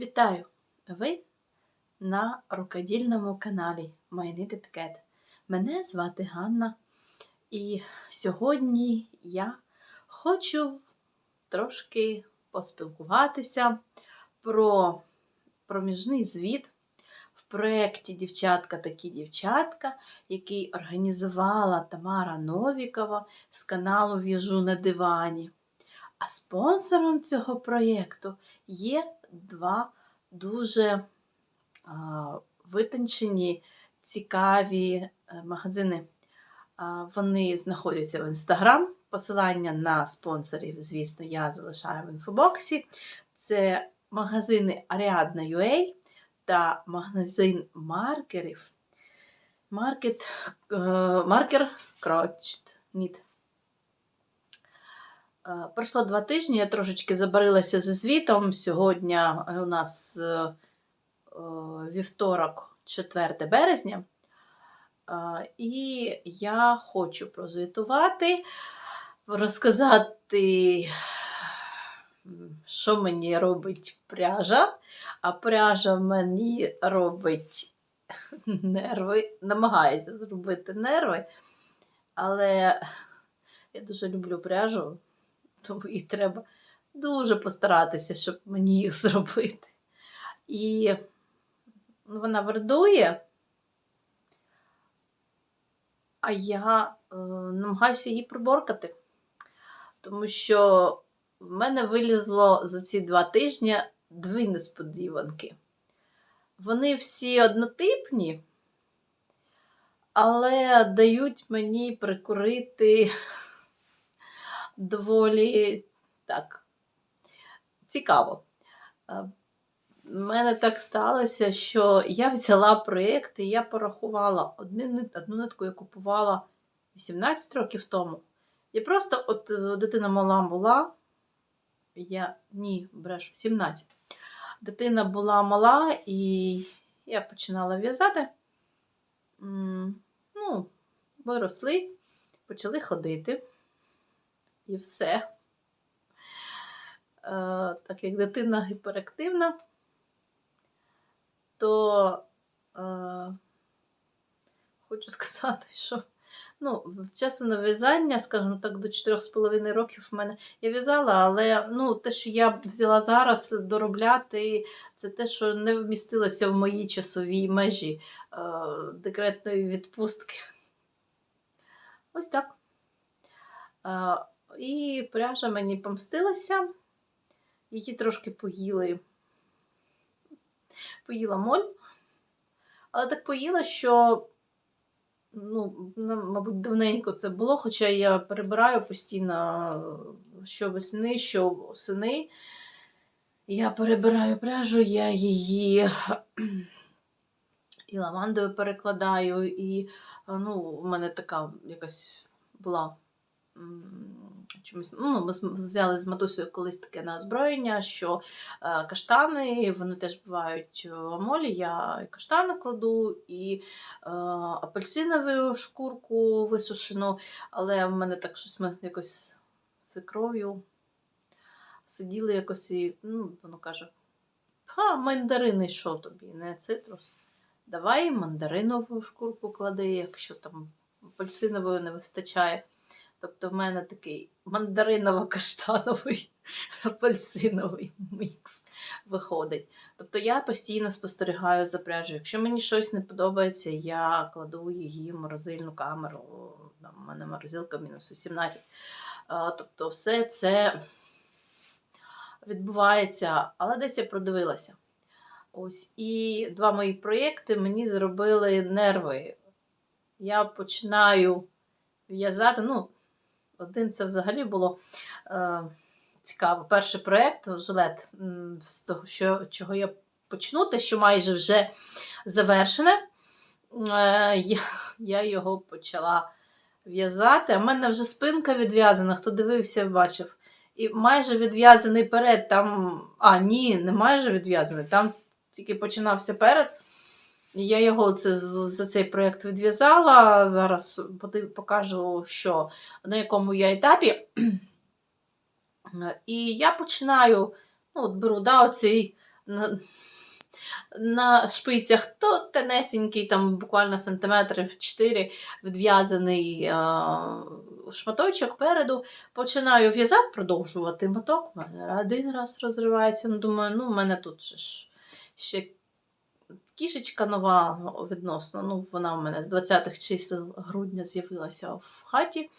Вітаю! Ви на рукодільному каналі My. Мене звати Ганна, і сьогодні я хочу трошки поспілкуватися про проміжний звіт в проєкті Дівчатка такі дівчатка, який організувала Тамара Новікова з каналу В'яжу на дивані. А спонсором цього проєкту є два дуже витончені, цікаві е, магазини. Вони знаходяться в інстаграм. Посилання на спонсорів, звісно, я залишаю в інфобоксі. Це магазини Ariadna.ua та магазин маркерів. Маркет, маркер Crotched Knit. Е, Пройшло два тижні, я трошечки забарилася зі звітом. Сьогодні е, у нас е, вівторок, 4 березня. І я хочу прозвітувати, розказати, що мені робить пряжа, а пряжа мені робить нерви, намагається зробити нерви, але я дуже люблю пряжу тому і треба дуже постаратися, щоб мені їх зробити. І вона вردує, а я е, намагаюся її приборкати, тому що в мене вилізло за ці два тижні дві несподіванки. Вони всі однотипні, але дають мені прикурити доволі так цікаво. Е, У мене так сталося, що я взяла проєкт і я порахувала одну, одну нитку я купувала 18 років тому. Я просто, от е, дитина мала була, я ні, брешу, 17. Дитина була мала, і я починала в'язати. Ну, виросли, почали ходити і все. Е, так як дитина гіперактивна, то е, хочу сказати, що ну, часу на в'язання, скажімо так, до 4,5 років в мене я в'язала, але ну, те, що я взяла зараз доробляти, це те, що не вмістилося в моїй часовій межі е, декретної відпустки. Ось так. Е, і пряжа мені помстилася. Її трошки поїли. Поїла моль. Але так поїла, що, ну, мабуть, давненько це було, хоча я перебираю постійно що весни, що осени. Я перебираю пряжу, я її і лавандою перекладаю, і ну, у мене така якась була чомусь. Ну, ми взяли з матусею колись таке на озброєння, що е, каштани, вони теж бувають в амолі. Я каштани кладу, і е, апельсинову шкурку висушену, але в мене так щось ми якось свекров'ю сиділи якось і, ну, воно каже: Ха, мандарини, що тобі, не цитрус? Давай мандаринову шкурку клади, якщо там апельсинової не вистачає. Тобто в мене такий мандариново-каштановий апельсиновий мікс виходить. Тобто я постійно спостерігаю за пряжею. Якщо мені щось не подобається, я кладу її в морозильну камеру. Там, у мене морозилка мінус 18. Тобто, все це відбувається, але десь я продивилася. Ось, і два мої проєкти мені зробили нерви. Я починаю в'язати. Ну, один це взагалі було е, цікаво. Перший проєкт жилет, з того, що, чого я почну, те, що майже вже завершене. Е, я, я його почала в'язати. А в мене вже спинка відв'язана, хто дивився, бачив. І майже відв'язаний перед там. А, ні, не майже відв'язаний. Там тільки починався перед. Я його це, за цей проєкт відв'язала. Зараз покажу, що на якому я етапі. І я починаю, ну, от беру да, оцей на, на шпицях то тенесенький, там буквально сантиметрів 4 відв'язаний а, шматочок переду. Починаю в'язати, продовжувати моток. У мене один раз розривається. Ну, думаю, ну, в мене тут ж ще кішечка нова відносно. Ну, вона в мене з 20-х чисел грудня з'явилася в хаті.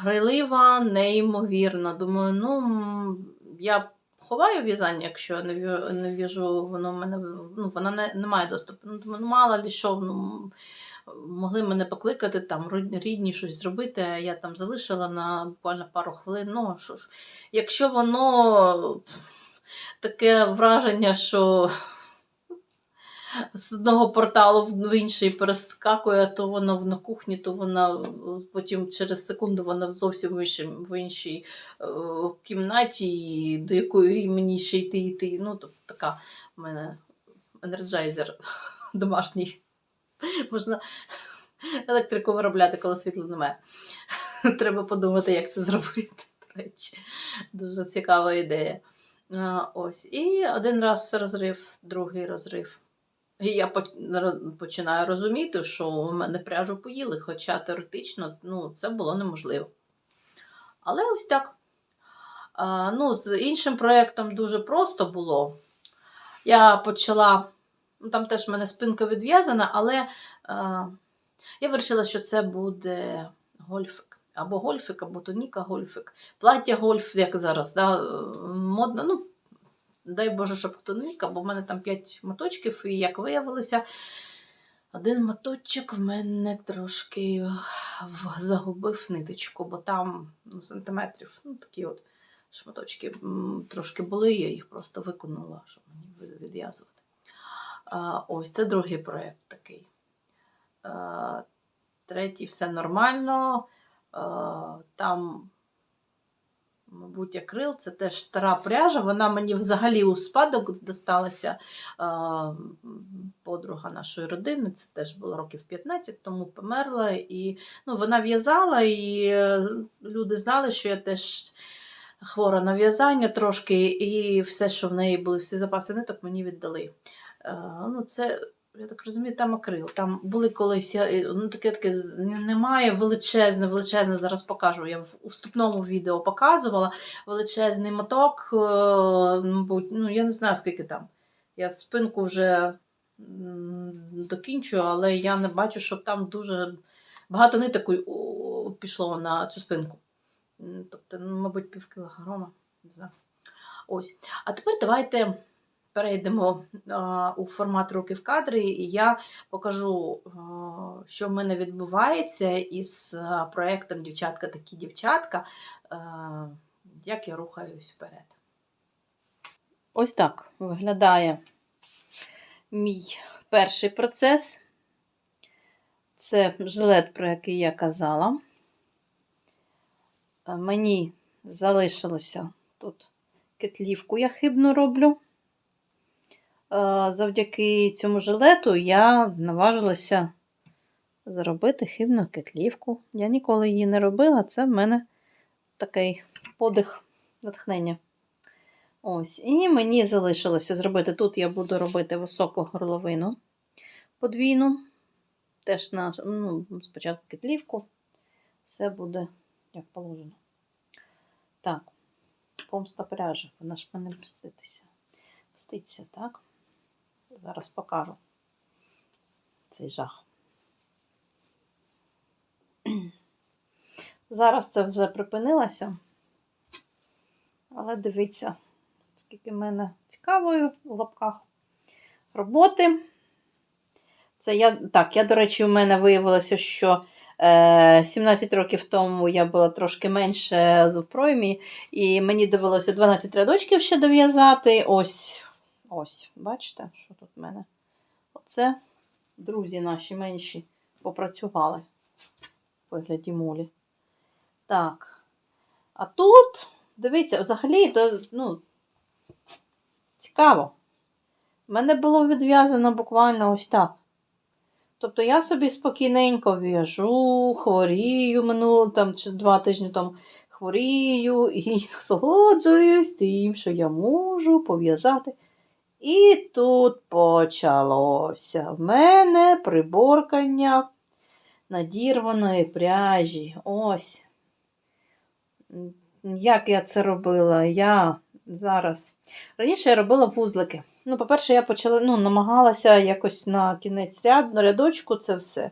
Грайлива, неймовірно. Думаю, ну, я ховаю в'язання, якщо я не в'яжу, воно в мене ну, вона не, не має доступу. Ну, думаю, ну, мало ли що, ну, могли мене покликати, там, рідні щось зробити, а я там залишила на буквально пару хвилин. Ну, що ж, якщо воно таке враження, що з одного порталу в інший перескакує, то воно на кухні, то вона е, потім через секунду вона зовсім в, іншим, в іншій е, кімнаті, до якої мені ще йти йти. Ну, тобто така в мене енерджайзер домашній. Можна електрику виробляти, коли світла немає. Треба подумати, як це зробити. До речі, дуже цікава ідея. Ось. І один раз розрив, другий розрив. І я починаю розуміти, що у мене пряжу поїли, хоча теоретично ну, це було неможливо. Але ось так. А, ну, з іншим проєктом дуже просто було. Я почала, ну, там теж в мене спинка відв'язана, але а, я вирішила, що це буде гольфик. Або гольфик, або тоніка гольфик. Плаття гольф, як зараз, да, модно. Ну, дай Боже, щоб хто тоніка, бо в мене там 5 моточків, і як виявилося, один моточок в мене трошки загубив ниточку, бо там ну, сантиметрів, ну такі от шматочки трошки були, я їх просто виконала, щоб мені відв'язувати. Ось це другий проєкт такий. А, третій все нормально. А, там, мабуть, акрил, це теж стара пряжа. Вона мені взагалі у спадок досталася. А, подруга нашої родини, це теж було років 15, тому померла. І ну, вона в'язала, і е, люди знали, що я теж хвора на в'язання трошки, і все, що в неї були, всі запаси ниток, мені віддали. Е, ну, це, я так розумію, там акрил. Там були колись, ну, таке таке немає величезне, величезне, зараз покажу. Я в вступному відео показувала величезний моток, е, ну я не знаю, скільки там. Я спинку вже м, докінчую, але я не бачу, щоб там дуже багато ниток пішло на цю спинку. Тобто, ну, мабуть, пів кілограма. Ось. А тепер давайте перейдемо у формат руки в кадрі, і я покажу, що в мене відбувається із проєктом Дівчатка такі дівчатка, як я рухаюсь вперед. Ось так виглядає мій перший процес. Це жилет, про який я казала. Мені залишилося тут кетлівку, я хибно роблю. Е, Завдяки цьому жилету я наважилася зробити хибну кетлівку. Я ніколи її не робила, це в мене такий подих натхнення. Ось, і мені залишилося зробити. Тут я буду робити високу горловину подвійну. Теж на, ну, спочатку кетлівку. Все буде як положено. Так, помста пряжа, вона ж мене мститися. Мститься, так? Зараз покажу цей жах. Зараз це вже припинилося. Але дивіться, скільки в мене цікавої в лапках роботи. Це я, так, я, до речі, у мене виявилося, що е, 17 років тому я була трошки менше в проймі, і мені довелося 12 рядочків ще дов'язати. Ось, ось, бачите, що тут в мене? Оце друзі наші менші попрацювали в вигляді молі. Так. А тут, дивіться, взагалі, то, ну, цікаво. У мене було відв'язано буквально ось так. Тобто я собі спокійненько в'яжу, хворію минуло там чи два тижні тому хворію і насолоджуюсь тим, що я можу пов'язати І тут почалося в мене приборкання надірваної пряжі. Ось. Як я це робила? Я зараз. Раніше я робила вузлики. Ну, по-перше, я почала, ну, намагалася якось на кінець ряд, на рядочку це все е,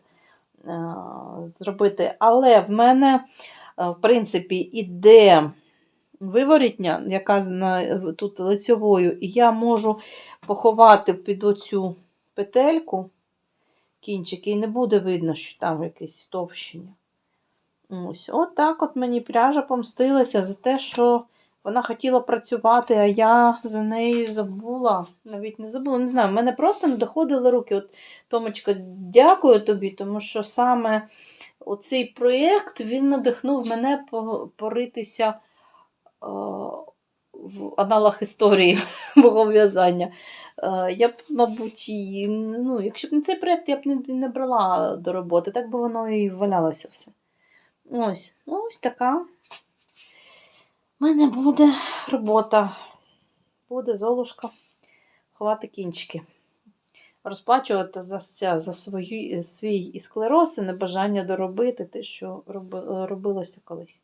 зробити. Але в мене, е, в принципі, іде виворітня, яка тут лицьовою, і я можу поховати під оцю петельку кінчики, і не буде видно, що там якесь товщення. Ось, от так от мені пряжа помстилася за те, що вона хотіла працювати, а я за неї забула. Навіть не забула, не знаю, в мене просто не доходили руки. От, Томочка, дякую тобі, тому що саме оцей проєкт він надихнув мене по- поритися в аналах історії мого в'язання. Е, Я б, мабуть, і, ну, якщо б не цей проєкт, я б не, не брала до роботи, так би воно і валялося все. Ось, ось така. У мене буде робота. Буде золушка ховати кінчики. Розплачувати за, за свої, свій і склероз, і небажання доробити те, що роби, робилося колись.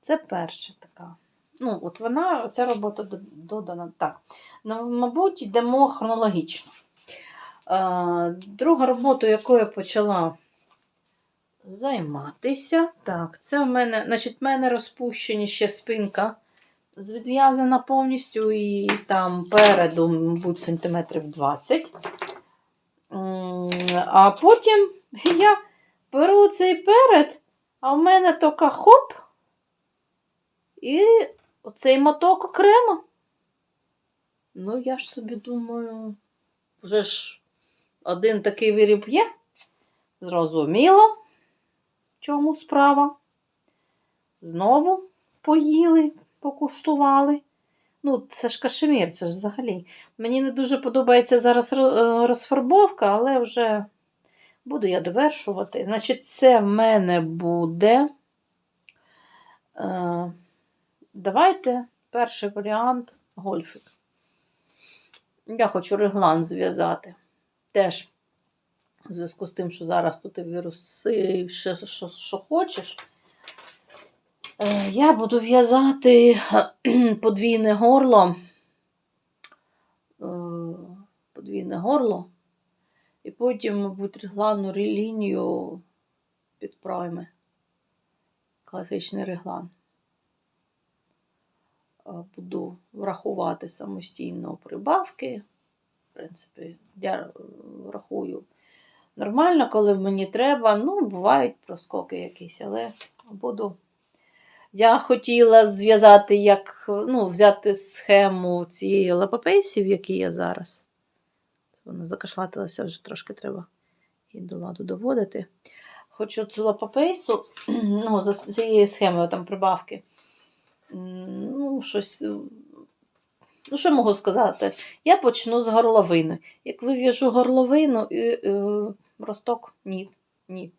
Це перша така. Ну, от вона, ця робота додана. Так. Ну, мабуть, йдемо хронологічно. Е, друга робота, якою я почала займатися. Так, це в мене, значить, в мене розпущені ще спинка звідв'язана повністю, і там переду, мабуть, сантиметрів 20. А потім я беру цей перед, а в мене така хоп, і оцей моток окремо. Ну, я ж собі думаю, вже ж один такий виріб є. Зрозуміло, в чому справа. Знову поїли, покуштували. Ну, це ж кашемір, це ж взагалі. Мені не дуже подобається зараз е, розфарбовка, але вже буду я довершувати. Значить, це в мене буде. Давайте перший варіант гольфик. Я хочу реглан зв'язати. Теж у зв'язку з тим, що зараз тут і віруси, ще що, що хочеш. Е, Я буду в'язати подвійне горло. Е, Подвійне горло. І потім, мабуть, регланну рі- лінію під пройми. Класичний реглан. Е, Буду врахувати самостійно прибавки. В принципі, я е, рахую нормально, коли мені треба. Ну, бувають проскоки якісь, але буду. Я хотіла зв'язати, як, ну, взяти схему цієї лапапейсів, які є зараз. Вона закашлатилася, вже трошки треба її до ладу доводити. Хочу цю лапапейсу, ну, за цією схемою там прибавки. Ну, щось. е, Ну, що можу сказати? Я почну з горловини. Як вив'яжу горловину, і, е, росток ні. Ні.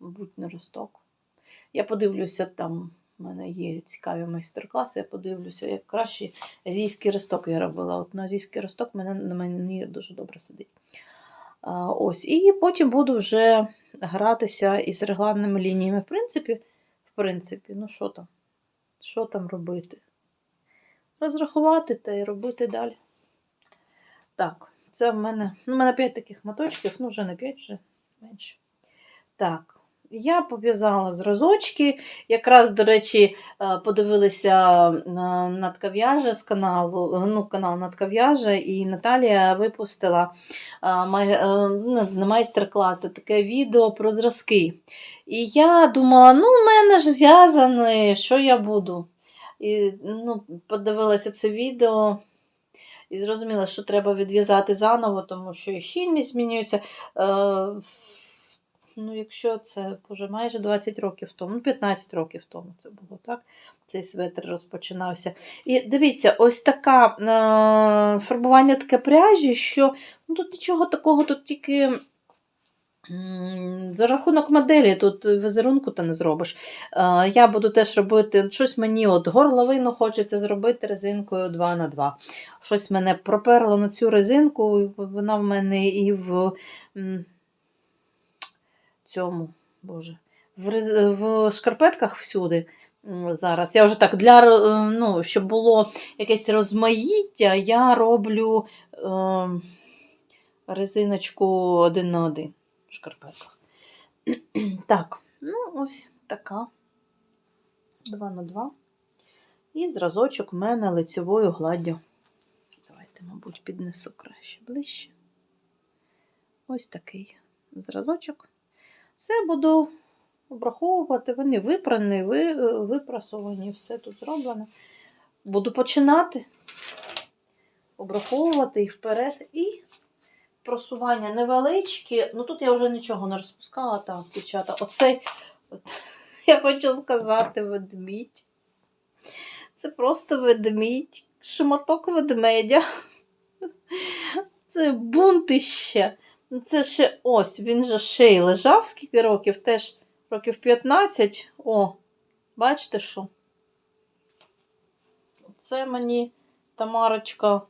Мабуть, не росток. Я подивлюся, там в мене є цікаві майстер-класи, я подивлюся, як краще азійський росток я робила. От на азійський росток мене, на мені дуже добре сидить. А, ось. І потім буду вже гратися із регланними лініями. В принципі, в принципі, ну що там? Що там робити? Розрахувати та й робити далі. Так, це в мене. Ну, в мене 5 таких моточків, ну, вже не 5, вже менше. Так, я пов'язала зразочки. Якраз, до речі, е, подивилися на надкав'яже з каналу, ну, канал Надкав'яже, і Наталія випустила е, е, ну, на майстер-класи таке відео про зразки. І я думала, ну, в мене ж зв'язане, що я буду? І ну, подивилася це відео. І зрозуміла, що треба відв'язати заново, тому що і щільність змінюється. Ну, якщо це вже майже 20 років тому, ну 15 років тому це було, так? Цей светр розпочинався. І дивіться, ось така е, фарбування таке пряжі, що ну, тут нічого такого, тут тільки За рахунок моделі тут візерунку ти не зробиш. Е, Я буду теж робити щось мені от горловину хочеться зробити резинкою 2 на 2 Щось мене проперло на цю резинку, вона в мене і в цьому, боже, в, в шкарпетках всюди. Зараз. Я вже так, для, е, ну, щоб було якесь розмаїття, я роблю е, резиночку один на один в шкарпетках. Так, ну ось така. 2 на 2. І зразочок у мене лицевою гладдю. Давайте, мабуть, піднесу краще ближче. Ось такий зразочок. Все буду обраховувати. Вони випрані, ви, випрасовані, все тут зроблено. Буду починати обраховувати і вперед. І просування невеличкі. Ну тут я вже нічого не розпускала, так, дівчата. Оцей, от, я хочу сказати, ведмідь. Це просто ведмідь, шматок ведмедя. Це бунтище. Ну, Це ще ось, він же ще й лежав скільки років, теж років 15. О, бачите що? Це мені Тамарочка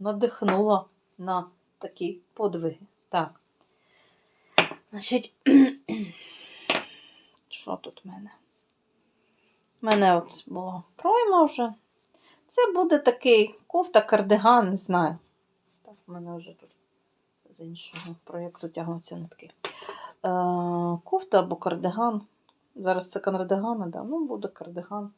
надихнула на такі подвиги. Так. Значить, що тут в мене? У мене от була пройма вже. Це буде такий кофта, кардиган, не знаю. Так, в мене вже тут з іншого проєкту тягнуться нитки. Е, кофта або кардиган. Зараз це кардиган, да? ну буде кардиган.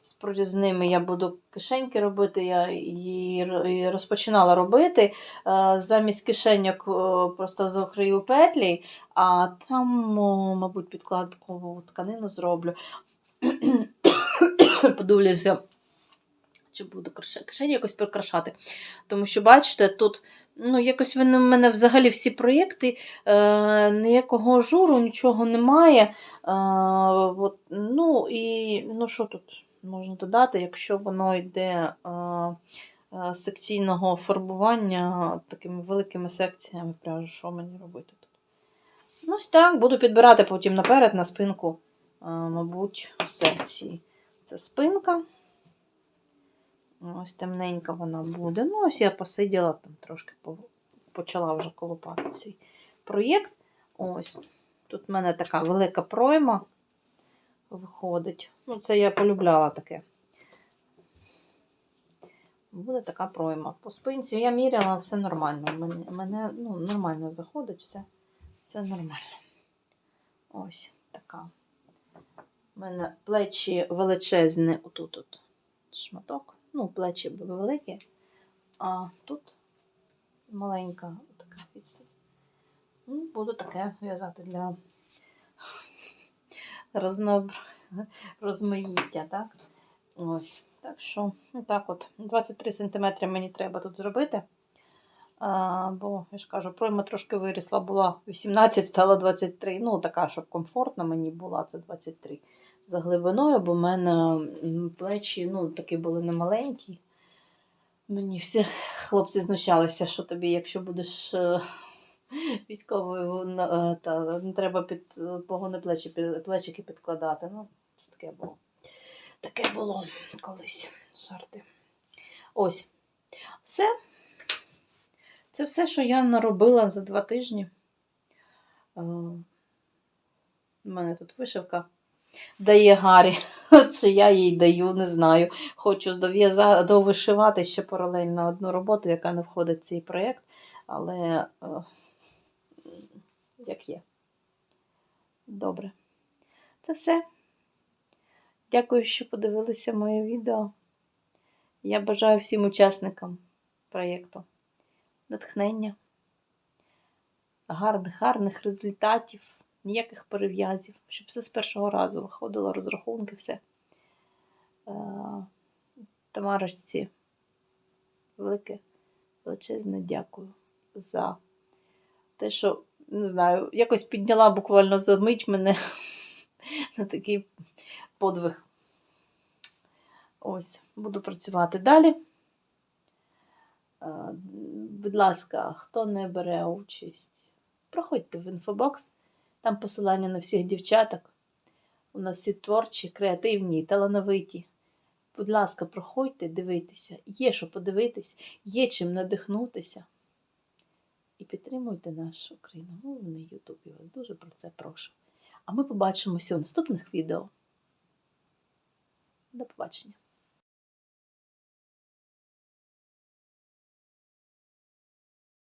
З прорізними я буду кишеньки робити. Я її розпочинала робити. Е, Замість кишеньок е, просто закрию петлі, а там, мабуть, підкладкову тканину зроблю. Подивлюся, чи буду кишені якось прикрашати. Тому що, бачите, тут ну, якось вони в мене взагалі всі проєкти, е, ніякого журу, нічого немає. Е, от, ну, і ну, що тут можна додати, якщо воно йде е, е, секційного фарбування такими великими секціями пряжу, що мені робити тут? Ну, ось так, буду підбирати потім наперед на спинку, е, мабуть, секції. Це спинка. Ось темненька вона буде. Ну, ось я посиділа, там трошки почала вже колупати цей проєкт. Ось. Тут в мене така велика пройма виходить. Ну, це я полюбляла таке. Буде така пройма. По спинці я міряла, все нормально. Мене, мене ну, нормально заходить, все, все нормально. Ось така. У мене плечі величезні, отут от шматок. Ну, плечі великі, а тут маленька така відстань. Ну, буду таке в'язати для розмаїття, так? Ось. Так що, так от, 23 см мені треба тут зробити. А, бо, я ж кажу, пройма трошки вирісла, була 18, стала 23. Ну, така, щоб комфортно мені була, це 23 за глибиною, бо в мене плечі ну, такі були немаленькі. Мені всі хлопці знущалися, що тобі, якщо будеш е, військовою, е, та треба під погони плечі, під- плечики підкладати. Ну, це таке було. Таке було колись. Жарти. Ось. Все. Це все, що я наробила за два тижні. Е, У мене тут вишивка дає Гаррі. Чи я їй даю, не знаю. Хочу довишивати ще паралельно одну роботу, яка не входить в цей проєкт, але е, як є. Добре. Це все. Дякую, що подивилися моє відео. Я бажаю всім учасникам проєкту натхнення, гарних, гарних результатів, ніяких перев'язів, щоб все з першого разу виходило, розрахунки, все. Е, Тамарочці, велике, величезне дякую за те, що, не знаю, якось підняла буквально за мить мене на такий подвиг. Ось, буду працювати далі. Е, Будь ласка, хто не бере участь проходьте в інфобокс, там посилання на всіх дівчаток. У нас всі творчі, креативні, талановиті. Будь ласка, проходьте, дивитися. Є що подивитись, є чим надихнутися. І підтримуйте наш україномовний Ютуб. Я вас дуже про це прошу. А ми побачимося у наступних відео. До побачення!